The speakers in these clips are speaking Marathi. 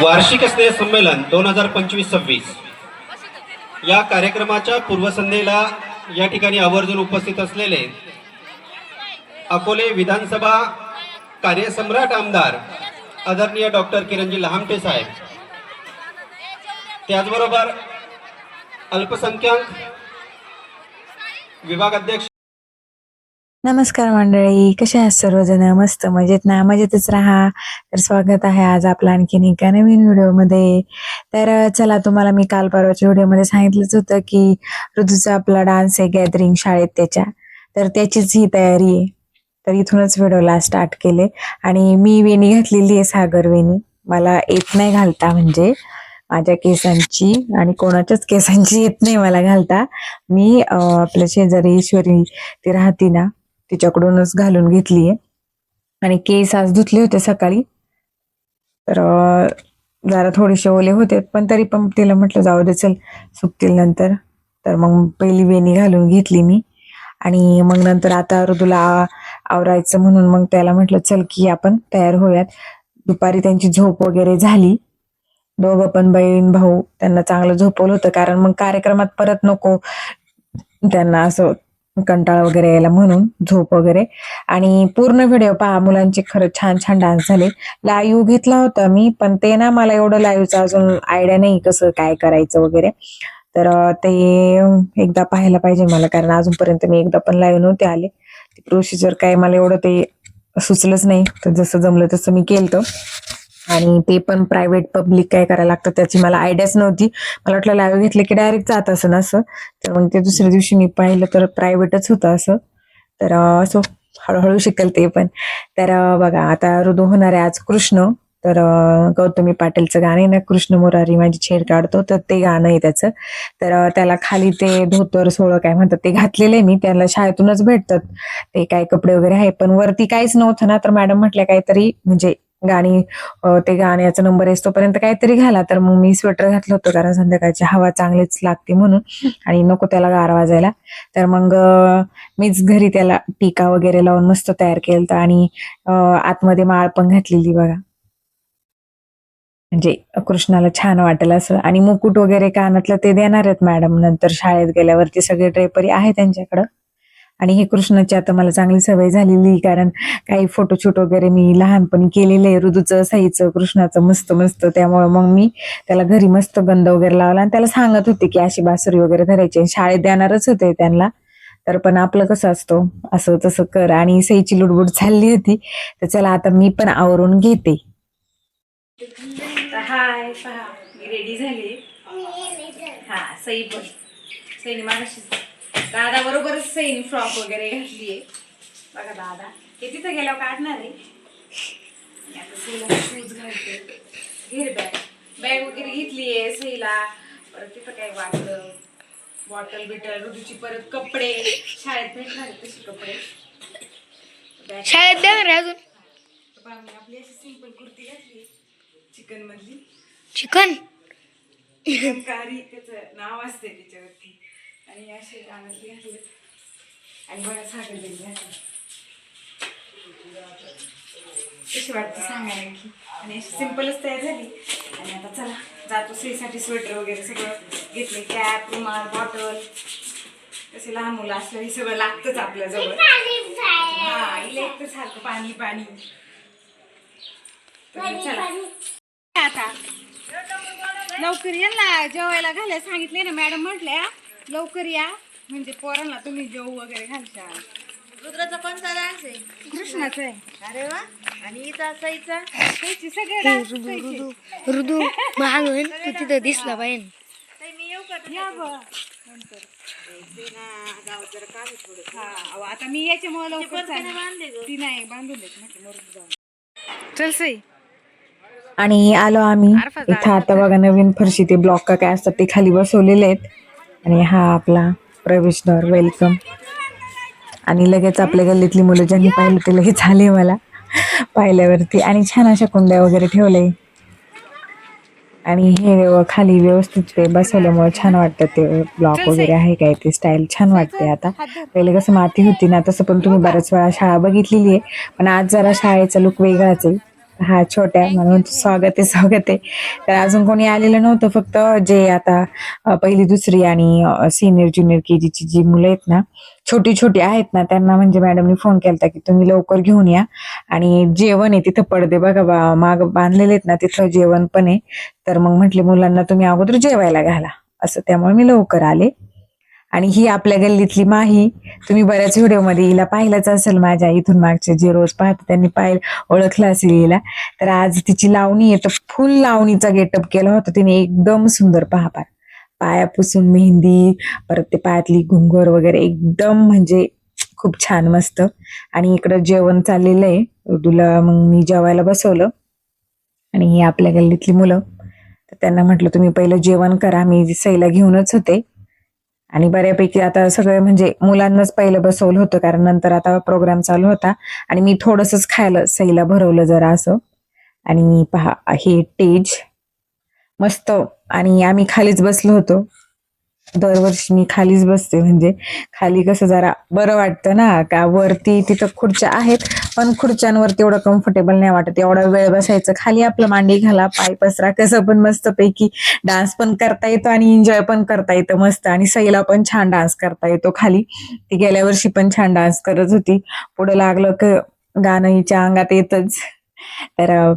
वार्षिक स्नेह संमेलन दोन हजार पंचवीस सव्वीस. या कार्यक्रमाच्या पूर्वसंध्येला या ठिकाणी आवर्जून उपस्थित असलेले अकोले विधानसभा कार्यसम्राट आमदार आदरणीय डॉक्टर किरणजी लहामटे साहेब. त्याचबरोबर अल्पसंख्याक विभाग अध्यक्ष नमस्कार मंडळी कशा आहात सर्वजण? मस्त मजेत ना? मजेतच राहा. तर स्वागत आहे आज आपला आणखीन एका नवीन व्हिडिओमध्ये. तर चला तुम्हाला मी काल परवाच्या व्हिडिओमध्ये सांगितलंच होतं की ऋतूचा आपला डान्स आहे गॅदरिंग शाळेत त्याच्या. तर त्याचीच ही तयारी आहे. तर इथूनच व्हिडिओला स्टार्ट केले. आणि मी वेणी घातलेली आहे सागर वेणी. मला येत नाही घालता म्हणजे. माझ्या केसांची आणि कोणाच्याच केसांची येत नाही मला घालता. मी आपल्या शेजारी ईश्वरी ती राहती ना. तिच्याकडूनच घालून घेतलीये. आणि केस आज धुतले होते सकाळी. तर जरा थोडेसे ओले होते पण तरी पण तिला म्हटलं जाऊ दे चल सुकतील नंतर. तर मग पहिली वेणी घालून घेतली मी. आणि मग नंतर आता ऋतूला आवरायचं म्हणून मग त्याला म्हटलं चल की आपण तयार होऊयात. दुपारी त्यांची झोप वगैरे झाली. दोघं पण बहीण भाऊ त्यांना चांगलं झोपवलं होतं कारण मग कार्यक्रमात परत नको त्यांना असं कंटाळा वगैरे यायला म्हणून झोप वगैरे. आणि पूर्ण व्हिडिओ पहा मुलांचे खरं छान छान डान्स झाले. लाईव्ह घेतला होता मी पण ते ना मला एवढं लाईव्हचं अजून आयडिया नाही कसं काय करायचं वगैरे. तर ते एकदा पाहायला पाहिजे मला कारण अजूनपर्यंत मी एकदा पण लाईव्ह नव्हते आले. प्रोसिजर काय मला एवढं ते सुचलंच नाही. तर जसं जमलं तसं मी केलं आणि ते पण प्रायव्हेट पब्लिक काय करायला लागतं त्याची मला आयडियाच नव्हती. मला वाटलं लाईव्ह घेतलं की डायरेक्ट जात असं असं. तर मग ते दुसऱ्या दिवशी मी पाहिलं तर प्रायव्हेटच होतं असं. तर असो असं हळूहळू शिकल ते पण. तर बघा आता ऋतू होणार आहे आज कृष्ण. तर गौतमी पाटीलचं गाणं आहे ना कृष्ण मुरारी माझी छेड काढतो. तर ते गाणं आहे त्याचं. तर त्याला खाली ते धोतर सोळं काय म्हणतात ते घातलेलं आहे मी. त्याला शाळेतूनच भेटतात. ते काय कपडे वगैरे आहे पण वरती काहीच नव्हतं ना. तर मॅडम म्हटल्या काहीतरी म्हणजे गाणी ते गाण्याचा नंबर येस तोपर्यंत काहीतरी घाला. तर मग मी स्वेटर घातलं होतं कारण संध्याकाळची हवा चांगलीच लागते म्हणून आणि नको त्याला गार वाजायला. तर मग मीच घरी त्याला टीका वगैरे लावून मस्त तयार केलं आणि आतमध्ये माळ पण घातलेली बघा. म्हणजे कृष्णाला छान वाटेल असं. आणि मुकुट वगैरे कानातलं ते देणार आहेत मॅडम. नंतर शाळेत गेल्यावरती सगळे ड्रेपरी आहे त्यांच्याकडं. आणि हे कृष्णाची आता मला चांगली सवय झालेली कारण काही फोटोशूट वगैरे मी लहानपणी केलेलं आहे ऋतूचं साईचं कृष्णाचं मस्त मस्त. त्यामुळे मग मी त्याला घरी मस्त गंध वगैरे लावला आणि त्याला सांगत होते की अशी बासुरी वगैरे धरायची आणि शाळेत देणारच होते त्यांना. तर पण आपलं कसं असतो असं तसं कर. आणि सईची लुडबुड चालली होती तर चला आता मी पण आवरून घेते. हाय पहा मी रेडी झाली. हा सई पण सईने मागाशी दादा बरोबरच सईने फ्रॉक वगैरे घातलीये. बघा दादा हे तिथं गेल्यावर काढणार आहे. आता सईला शूज घालते. घेर बॅग बॅग वगैरे घेतलीये सईला परत तिथं काय वाटलं बॉटल बिटल रुटीची परत कपडे. शाळेत भेटणार तसे कपडे. शाळेत देणार आहे अजून. आपली अशी सिंपल कुर्ती घातली चिकन मधली. चिकन कारी त्याचं नाव असते त्याच्यावरती आणि असे गाण्यातले घातले आणि बघा साखर दिली घातली कशी वाटते सांगा की आणि अशी सिम्पलच तयार झाली. आणि आता चला जातो स्त्रीसाठी स्वेटर वगैरे सगळं घेतले. कॅप रुमाल बॉटल तसे लहान मुलं असलं हे सगळं लागतंच आपल्या जवळ. हा सारखं पाणी पाणी. तर आता. लवकर यांना ना जेवायला घालायला सांगितले ना मॅडम म्हटल्या. लवकर या. म्हणजे पोरांना तुम्ही जेवू वगैरे घालशा रुद्राचा कोणता डान्स आहे कृष्णाचं आहे. अरे वा. आणि इथं सगळे dance त्याचे. ऋदू मागून तू तिथं दिसला पाहिजे ताई, मी येऊ का या बा नंतर हा अहो, आता मी याच्यामुळे लवकर चालले. बांधले ग. ती नाही बांधून देत म्हटलं मरून जाऊ चल सई. आणि आलो आम्ही. इथं आता बघा नवीन फरशी ते ब्लॉक का काय असतात ते खाली बसवलेले आहेत. आणि हा आपला प्रवेशद्वार वेलकम आणि लगेच आपल्या गल्लीतली मुलं ज्यांनी पाहिलं ते लगेच आले मला पाहिल्यावरती. आणि छान अशा कुंड्या वगैरे ठेवले आणि हे खाली व्यवस्थित ते बसवल्यामुळे छान वाटतं ते ब्लॉक वगैरे आहे काय ते स्टाईल छान वाटते आता. पहिले कसं माती होती ना तसं पण तुम्ही बऱ्याच वेळा शाळा बघितलेली आहे. पण आज जरा शाळेचा लुक वेगळाच आहे. हा छोट्या म्हणून स्वागत आहे स्वागत आहे. तर अजून कोणी आलेलं नव्हतं फक्त जे आता पहिली दुसरी आणि सिनियर ज्युनियर के ची जी मुलं आहेत ना छोटी छोटी आहेत ना त्यांना म्हणजे मॅडमनी फोन केला की तुम्ही लवकर घेऊन या. आणि जेवण आहे तिथं पडदे बघा बा माग बांधलेले आहेत ना तिथलं जेवण पण आहे. तर मग म्हटले मुलांना तुम्ही अगोदर जेवायला घाला. असं त्यामुळे मी लवकर आले. आणि ही आपल्या गल्लीतली माही. तुम्ही बऱ्याच व्हिडिओमध्ये हिला पाहिलंच असेल माझ्या इथून मागचे जे रोज पाहते त्यांनी पाहिलं ओळखलं असेल हिला. तर आज तिची लावणी आहे तर फुल लावणीचा गेटअप केला होता तिने एकदम सुंदर पहा पार. पायापासून मेहंदी परत ते पायातली घुंगर वगैरे एकदम म्हणजे खूप छान मस्त. आणि इकडं जेवण चाललेलं आहे उर्दूला मग मी जेवायला बसवलं. आणि ही आपल्या गल्लीतली मुलं. तर त्यांना म्हटलं तुम्ही पहिलं जेवण करा मी सैला घेऊनच होते. आणि बऱ्यापैकी आता सगळे म्हणजे मुलांनाच पहिलं बसवलं होतं कारण नंतर आता प्रोग्राम चालू होता. आणि मी थोडंसंच खायला सईला भरवलं जरा असं. आणि पहा हे टेज मस्त. आणि आम्ही खालीच बसलो होतो. दरवर्षी मी खालीच बसते. म्हणजे खाली कसं जरा बरं वाटतं ना का वरती तिथं खुर्च्या आहेत पण खुर्च्यांवर तेवढं कम्फर्टेबल नाही वाटत. एवढा वेळ बसायचं खाली आपलं मांडी घाला पाय पसरा कसं पण मस्त पैकी डान्स पण करता येतो आणि एन्जॉय पण करता येतं मस्त. आणि सईला पण छान डान्स करता येतो खाली. ती गेल्या वर्षी पण छान डान्स करत होती. पुढे लागलं की गाणं हिच्या अंगात येतच. तर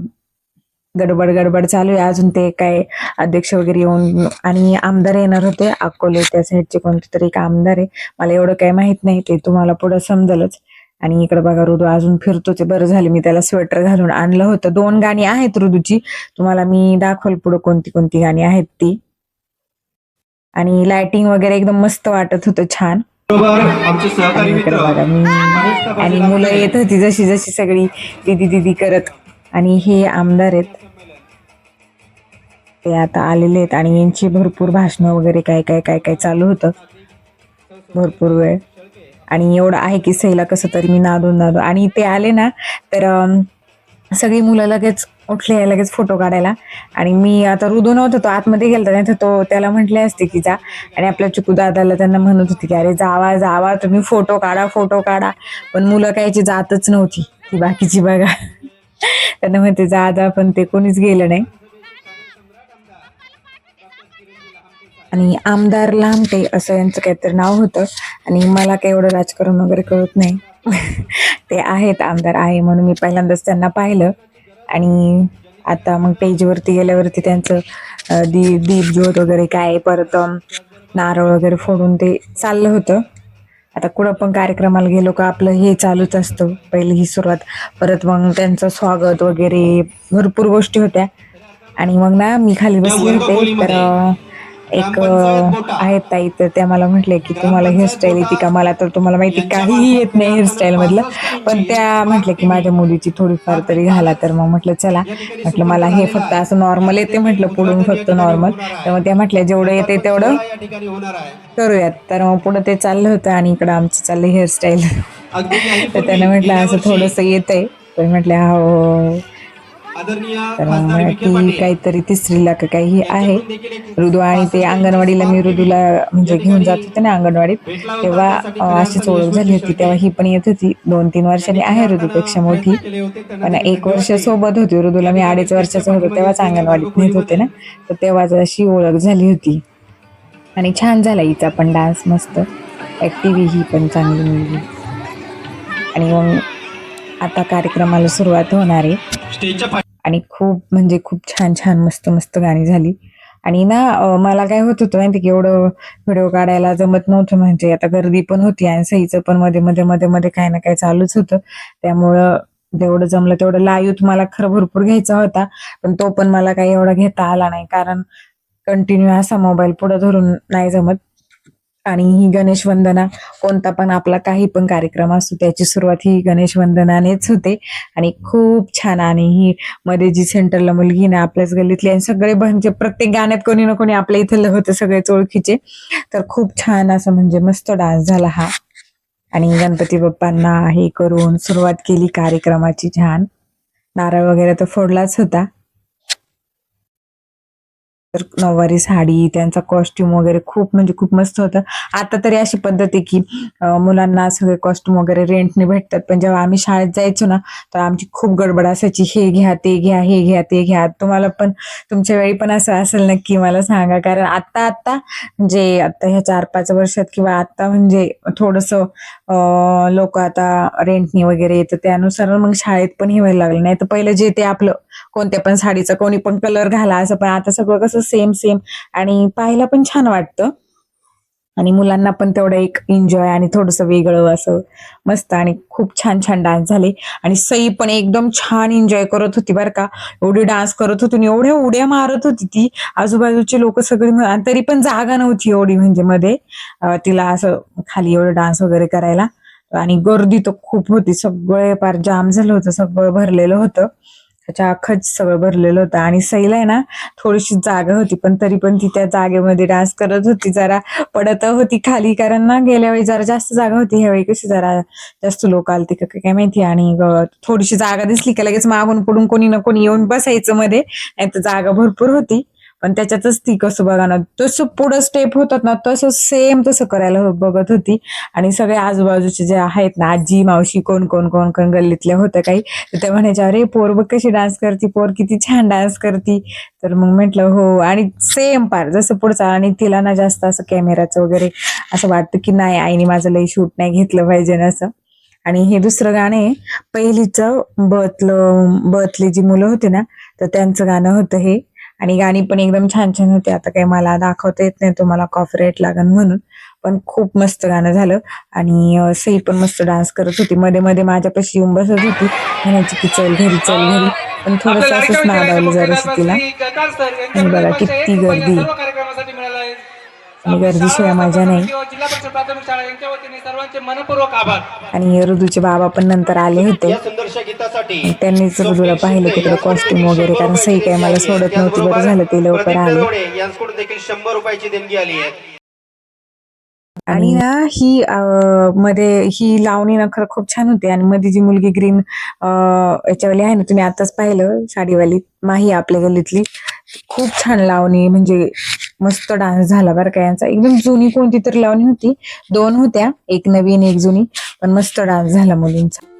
गडबड गडबड चालू आहे. अजून ते काय अध्यक्ष वगैरे येऊन आणि आमदार येणार होते. अकोले त्या साईडचे कोणते तरी एक आमदार आहे. मला एवढं काही माहीत नाही. ते तुम्हाला पुढे समजलच. आणि इकडे बघा ऋतू अजून फिरतो ते. बरं झालं मी त्याला स्वेटर घालून आणलं होतं. दोन गाणी आहेत ऋतूची तुम्हाला मी दाखवल पुढे कोणती कोणती गाणी आहेत ती. आणि लाइटिंग वगैरे एकदम मस्त वाटत होतं छान. आणि मुलं. येत होती जशी जशी सगळी दिदी दिदी करत. आणि हे आमदार आहेत. ते आता आलेले आहेत आणि यांची भरपूर भाषणं वगैरे काय काय काय काय चालू होतं. भरपूर वेळ. आणि एवढं आहे की सहीला कसं तरी मी नादून नादू आणि ते आले ना तर सगळी मुलं लगेच उठले लगेच फोटो काढायला. आणि मी आता रुदू नव्हतं तो आतमध्ये गेलता नाही तर तो त्याला म्हटले असते की जा. आणि आपल्या चिकू दादाला त्यांना म्हणत होती की अरे जावा जावा तुम्ही फोटो काढा फोटो काढा. पण मुलं कायची जातच नव्हती ती बाकीची बघा. त्यांना म्हणते जा जा पण ते कोणीच गेलं नाही. आणि आमदार लांबटे असं यांचं काहीतरी नाव होतं. आणि मला काही एवढं राजकारण वगैरे कळत नाही. ते आहेत आमदार आहे म्हणून मी पहिल्यांदाच त्यांना पाहिलं. आणि आता मग पेजवरती गेल्यावरती त्यांचं दी दीप ज्योत वगैरे काय परत नारळ वगैरे फोडून ते चाललं होतं. आता कुठं पण कार्यक्रमाला गेलो का आपलं हे चालूच असतं. पहिली ही सुरुवात. परत मग त्यांचं स्वागत वगैरे भरपूर गोष्टी होत्या. आणि मग ना मी खाली बसले होते. तर एक आहेत ताई तर त्या मला म्हटले की तुम्हाला हेअरस्टाईल येते का? मला तर तुम्हाला माहिती काहीही येत नाही हेअरस्टाईल मधलं. पण त्या म्हटल्या की माझ्या मुलीची थोडीफार तरी घाला तर मग म्हटलं चला. म्हटलं मला हे फक्त असं नॉर्मल येते म्हटलं पुढून फक्त नॉर्मल तर मग त्या म्हटल्या जेवढं येते तेवढं करूयात. तर मग पुढं ते चाललं होतं आणि इकडं आमचं चाललं हेअरस्टाईल तर त्यानं म्हटलं असं थोडंसं येतंय. तर म्हटलं हो आदरणीय तर ती काहीतरी तिसरीला का काही आहे. ऋदू आणि ते अंगणवाडीला मी ऋदूला म्हणजे घेऊन जात होते ना अंगणवाडीत. तेव्हा अशीच ओळख झाली होती. तेव्हा ही पण येत होती. दोन तीन वर्षांनी आहे ऋदूपेक्षा मोठी. पण एक वर्ष सोबत होती ऋदूला मी अडीच वर्षाचा होतो तेव्हाच अंगणवाडीत नेत होते ना. तर तेव्हाच अशी ओळख झाली होती. आणि छान झाला हिचा पण डान्स मस्त. ॲक्टिव्ह ही पण चांगली मुलगी. आणि मग आता कार्यक्रमाला सुरुवात होणार आहे. आणि खूप म्हणजे खूप छान छान मस्त मस्त गाणी झाली. आणि ना मला काय होत होतं माहिती की एवढं व्हिडिओ काढायला जमत नव्हतं म्हणजे आता गर्दी पण होती आणि सहीचं पण मध्ये मध्ये मध्ये मध्ये काही ना काही चालूच होतं. त्यामुळं जेवढं जमलं तेवढं लाईव्ह मला खरं भरपूर घ्यायचा होता पण तो पण मला काही एवढा घेता आला नाही. कारण कंटिन्यू असा मोबाईल पुढे धरून नाही जमत. आणि ही गणेश वंदना कोणता पण आपला काही पण कार्यक्रम असतो त्याची सुरुवात ही गणेश वंदनानेच होते. आणि खूप छान आणि ही मध्ये जी सेंटरला मुलगी ना आपल्याच गल्लीतली आणि सगळे म्हणजे प्रत्येक गाण्यात कोणी ना कोणी आपल्या इथलं होते सगळेच ओळखीचे. तर खूप छान असं म्हणजे मस्त डान्स झाला हा. आणि गणपती बाप्पांना हे करून सुरुवात केली कार्यक्रमाची छान. नारळ वगैरे तर फोडलाच होता. तर नऊवारी साडी त्यांचा कॉस्ट्युम वगैरे खूप म्हणजे खूप मस्त होतं. आता तरी अशी पद्धत आहे की मुलांना सगळे कॉस्ट्युम वगैरे रेंटने भेटतात. पण जेव्हा आम्ही शाळेत जायचो ना तर आमची खूप गडबड असायची. हे घ्या ते घ्या हे घ्या ते घ्या. तुम्हाला पण तुमच्या वेळी पण असं असेल नक्की मला सांगा. कारण आता आता म्हणजे आता ह्या चार पाच वर्षात किंवा आता म्हणजे थोडस लोक आता रेंटनी वगैरे येतं. त्यानुसार मग शाळेत पण हे व्हायला लागलं. नाही तर पहिलं जे ते आपलं कोणत्या पण साडीचं कोणी पण कलर घाला असं. पण आता सगळं कसं सेम सेम आणि पाहायला पण छान वाटतं. आणि मुलांना पण तेवढं एक एन्जॉय आणि थोडंसं वेगळं असं मस्त आणि खूप छान छान डान्स झाले. आणि सई पण एकदम छान एन्जॉय करत होती बरं का. एवढी डान्स करत होती आणि एवढ्या उड्या मारत होती ती. आजूबाजूचे लोक सगळे आणि तरी पण जागा नव्हती एवढी म्हणजे मध्ये. तिला असं खाली एवढं डान्स वगैरे करायला. आणि गर्दी तर खूप होती. सगळे पार जाम झालं होतं. सगळं भरलेलं होतं. त्याच्या खच सगळं भरलेलं होतं. आणि सैल आहे ना थोडीशी जागा होती पण तरी पण ती त्या जागेमध्ये डान्स करत होती. जरा पडत होती खाली कारण ना गेल्या वेळी जरा जास्त जागा होती. ह्यावेळी कशी जरा जास्त लोक आलती का काय माहिती. आणि थोडीशी जागा दिसली का लगेच मागून पडून कोणी ना कोणी येऊन बसायचं मध्ये. नाही तर जागा भरपूर होती. पण त्याच्यातच ती कसं बघा ना तसं पुढं स्टेप होतात ना तसं सेम तसं करायला बघत होती. आणि सगळे आजूबाजूचे जे आहेत ना आजी मावशी कोण कोण कोण कोण गल्लीतल्या होत्या काही तर त्या म्हणायच्या अरे पोर बघ कशी डान्स करती पोर किती छान डान्स करती. तर मग म्हटलं हो. आणि सेम पार जसं पुढचा आणि तिला ना जास्त असं कॅमेराचं वगैरे असं वाटतं की नाही आईने माझं लई शूट नाही घेतलं पाहिजे ना असं. आणि हे दुसरं गाणं आहे पहिलीचं बतलं बतली जी मुलं होती ना तर त्यांचं गाणं होतं हे. आणि गाणी पण एकदम छान छान होते. आता काही मला दाखवता येत नाही तुम्हाला कॉपीराईट लागन म्हणून. पण खूप मस्त गाणं झालं. आणि सई पण मस्त डान्स करत होती. मध्ये मध्ये माझ्यापाशी येऊन बसत होती. म्हणायची की चल घरी चल घरी. पण थोडस असंच नादावलं जरा तिला बघा किती गर्दी. आणि गर्दीशिवाय मजा नाही. जिल्हा परिषद प्राथमिक शाळा यांच्या वतीने सर्वांचे मनपूर्वक आभार. आणि ऋतूचे बाबा पण नंतर आले होते. या सुंदरशा गीतासाठी त्यांनीच ऋतूला पाहिलं तिकडे कॉस्ट्युम वगैरे कारण सई काय मला सोडत नव्हती. बरं झालं ते लवकर आले. नरवडे यांच्याकडून देखील शंभर रुपयाची देणगी आली आहे. आणि ना ही मध्ये ही लावणी ना खरं खूप छान होती. आणि मध्ये जी मुलगी ग्रीन याच्यावाली आहे ना तुम्ही आताच पाहिलं साडीवाली माही आपल्या गल्लीतली. खूप छान लावणी म्हणजे मस्त डान्स झाला बरं का यांचा. एकदम जुनी कोणती तरी लावणी होती. दोन होत्या एक नवीन एक जुनी. पण मस्त डान्स झाला मुलींचा.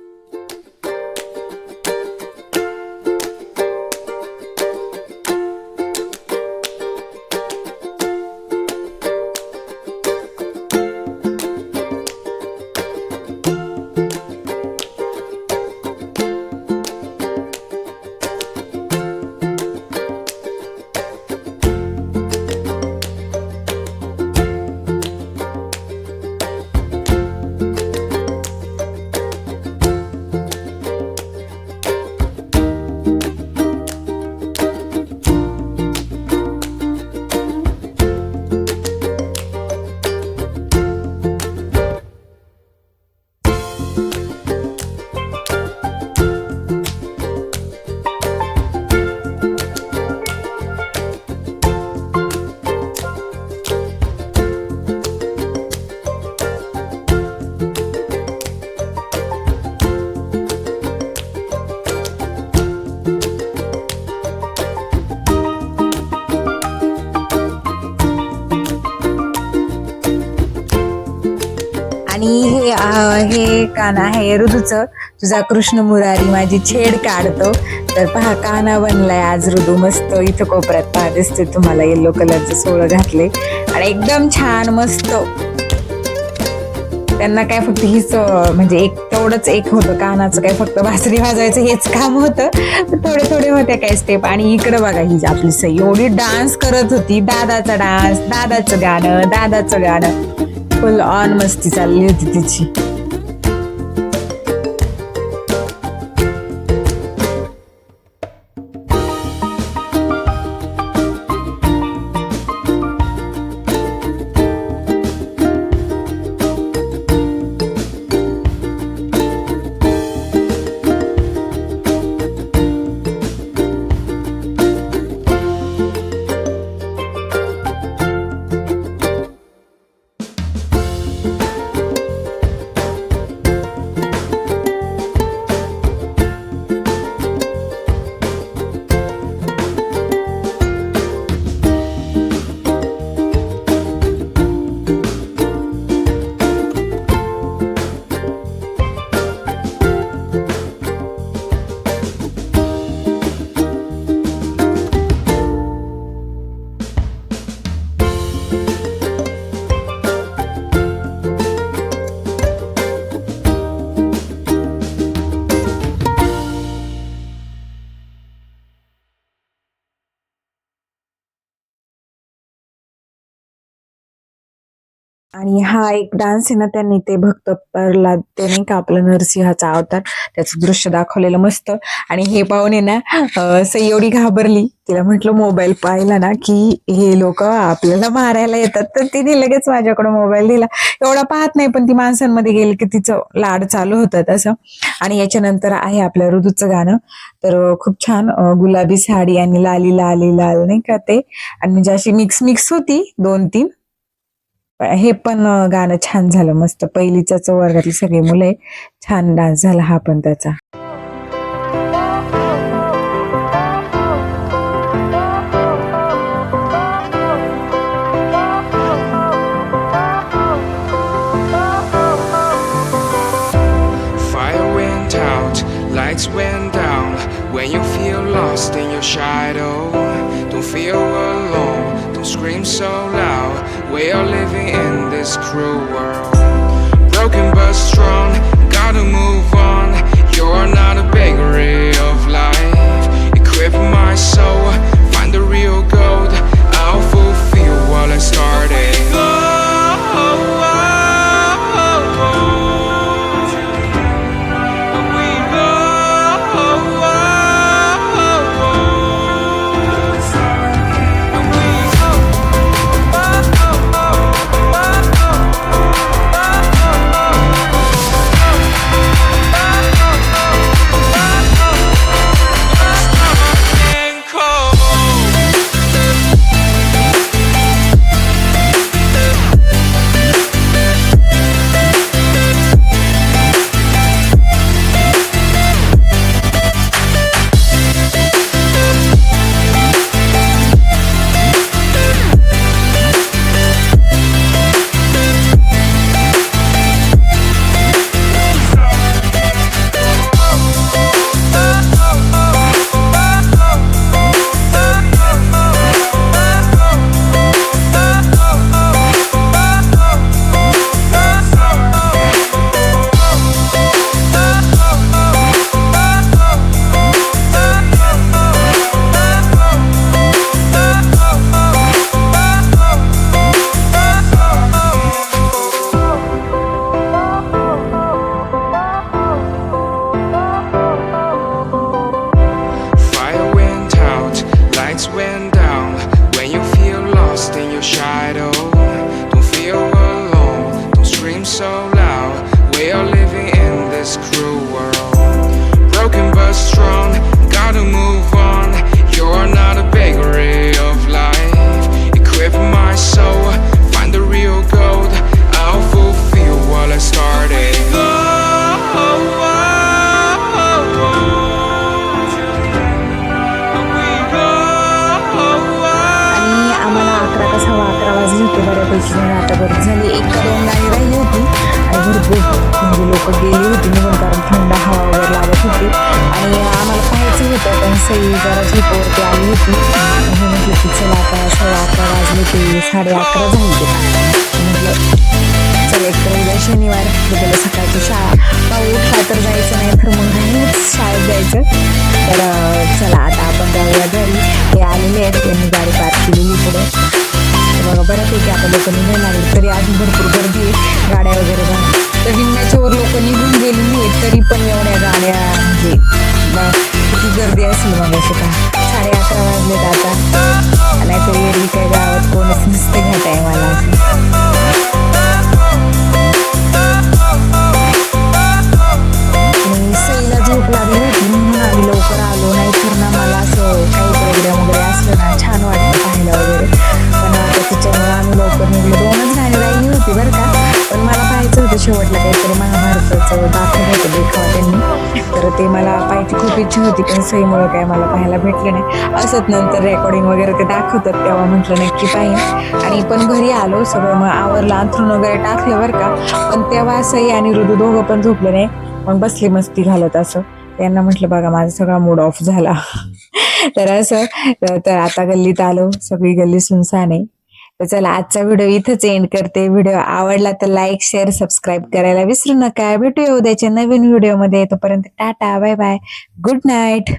हे आहे. ऋतूचं तुझा कृष्ण मुरारी माझी छेड काढतो. तर पहा काना बनलाय आज ऋदू मस्त इथं कोपऱ्यात पहा दिसते तुम्हाला येल्लो कलरचं सोळं घातले आणि एकदम छान मस्त. त्यांना काय फक्त हीच म्हणजे एक तेवढंच एक होतं. कानाचं काय फक्त बासरी वाजवायचं हेच काम होतं. थोडे थोडे होते काय स्टेप आणि इकडं बघा ही आपली सई एवढी डान्स करत होती. दादाचा डान्स दादाचं गाणं दादाचं गाणं. फुल ऑन मस्ती चालली होती तिची. आणि हा एक डान्स आहे ना त्यांनी ते भक्त प्रल्हाद ते नाही का आपलं नरसिंहाचा अवतार त्याचं दृश्य दाखवलेलं मस्त. आणि हे पाहून आहे ना अं, सई एवढी घाबरली. तिला म्हटलं मोबाईल पाहिला ना की हे लोक आपल्याला मारायला येतात. तर तिने लगेच माझ्याकडे मोबाईल दिला. एवढा पाहत नाही पण ती माणसांमध्ये गेली की तिचं लाड चालू होतं तसं आणि याच्यानंतर आहे आपल्या ऋतूचं गाणं. तर खूप छान गुलाबी साडी आणि लाली लाली लाल नाही का ते. आणि म्हणजे अशी मिक्स मिक्स होती दोन तीन हे पण गाणं छान झालं मस्त पहिलीच्याच वर्गातली सगळी मुले छान डान्स झाला हा पण त्याचा lights went down. When you feel lost in your shadow, don't feel alone, don't scream so loud. We are living in this cruel world. Broken but strong, gotta move साडे अकरा झाले म्हटलं चल एक तर उद्या शनिवार उद्याला सकाळची शाळा पाऊ उठला तर जायचं नाही तर मग घरीच शाळेत जायचं तर चला आता आपण जाऊया घरी हे आलेले आहेत त्यांनी गाडी पार्क केलेली पुढे तर बघा बऱ्यापैकी आता लोक निघायला लागले तरी अजून भरपूर गर्दी आहे गाड्या वगैरे तर निघण्याच्यावर लोक निघून गेलेली आहेत तरी पण एवढ्या गाड्या म्हणजे ब- किती गर्दी असेल मग असं का साडे अकरा वाजलेत आता. नाहीतर एरवी काय गावात. कोणच नसतं घ्या टायमाला असं सईला झोप लागली होती म्हणून आम्ही लवकर आलो नाही तर ना मला असं काही प्रोग्राम वगैरे असलं ना छान वाटतं पाहायला वगैरे. पण आता तिच्यामुळे आम्ही लवकर निघलो. दोनच गाणी राहिली होती बरं का. पण मला पाहायचं होतं शेवटला काहीतरी महाभारताचं दाखवलं होतं. देखावा तर ते मला पाहायची खूप इच्छा होती पण सईमुळं काय मला पाहायला भेटलं नाही. असंच नंतर रेकॉर्डिंग वगैरे ते दाखवतात तेव्हा म्हटलं नक्की पाहिजे आणि पण घरी आलो सगळं मग आवरलं अंथरून वगैरे टाकलं बरं का. पण तेव्हा सई आणि ऋतू दोघं पण झोपले नाही. मग बसली मस्ती घालत असं. त्यांना म्हटलं बघा माझा सगळा मूड ऑफ झाला. तर असं तर आता गल्लीत आलो. सगळी गल्ली सुनसान आहे. तर चला आजचा व्हिडिओ इथंच एंड करते. व्हिडिओ आवडला तर लाईक शेअर सबस्क्राईब करायला विसरू नका. भेटूया उद्याच्या नवीन व्हिडिओमध्ये तोपर्यंत tata bye bye good night